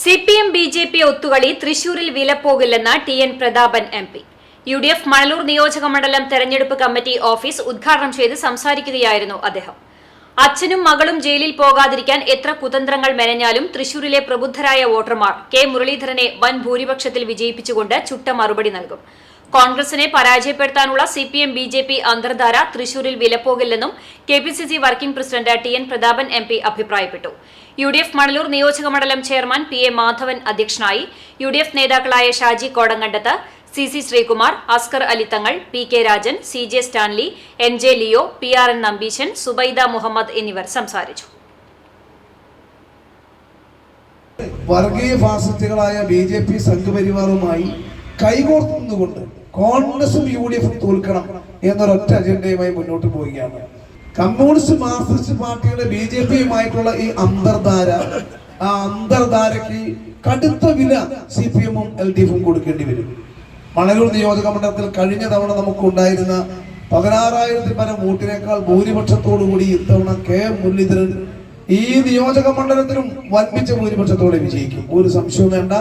C P M B J P ഒത്തുകളി തൃശൂരിൽ വിലപ്പോകില്ലെന്ന് T N Prathapan M P. U D F Manalur നിയോജക മണ്ഡലം തെരഞ്ഞെടുപ്പ് committee office ഉദ്ഘാടനം ചെയ്ത് സംസാരിക്കുകയായിരുന്നു അദ്ദേഹം. അച്ഛനും മകളും ജയിലിൽ പോകാതിരിക്കാൻ എത്ര കുതന്ത്രങ്ങൾ മെനഞ്ഞാലും തൃശൂരിലെ പ്രബുദ്ധരായ വോട്ടർമാർ കെ മുരളീധരനെ വൻ ഭൂരിപക്ഷത്തിൽ വിജയിപ്പിച്ചുകൊണ്ട് ചുട്ട മറുപടി നൽകും. കോൺഗ്രസിനെ പരാജയപ്പെടുത്താനുള്ള C P M B J P അന്തർധാര തൃശൂരിൽ വിലപ്പോകില്ലെന്നും K P C C working president T N Prathapan M P അഭിപ്രായപ്പെട്ടു. യു ഡി എഫ് മണലൂർ നിയോജക മണ്ഡലം ചെയർമാൻ പി എ മാധവൻ അധ്യക്ഷനായി യു ഡി എഫ് നേതാക്കളായ Shaji Kodankandath C C Sreekumar Askar Ali Thangal P K Rajan C J Stanley N J Leo P R N Nambeesan Zubaida Muhammad എന്നിവർ സംസാരിച്ചു. വർഗീയ ഫാസിസ്റ്റുകളായ B J P സംഘപരിവാറുമായി കൈകോർത്ത് നിന്നുകൊണ്ട് കോൺഗ്രസും യു ഡി എഫും തോൽക്കണം എന്നൊരൊറ്റ അജണ്ടയുമായി മുന്നോട്ട് പോവുകയാണ്. കമ്മ്യൂണിസ്റ്റ് മാർക്സിസ്റ്റ് പാർട്ടിയുടെ ബി ജെ പിയുമായിട്ടുള്ള ഈ അന്തർധാര ആ അന്തർധാരയ്ക്ക് കടുത്ത വില സി പി എമ്മും എൽ ഡി എഫും കൊടുക്കേണ്ടി വരും. മണലൂർ നിയോജക മണ്ഡലത്തിൽ കഴിഞ്ഞ തവണ നമുക്കുണ്ടായിരുന്ന പതിനാറായിരത്തി പരം വോട്ടിനേക്കാൾ ഭൂരിപക്ഷത്തോടു കൂടി ഇത്തവണ കെ മുരളീധരൻ ഈ നിയോജക മണ്ഡലത്തിലും വൻപിച്ച ഭൂരിപക്ഷത്തോടെ വിജയിക്കും. ഒരു സംശയവും വേണ്ട.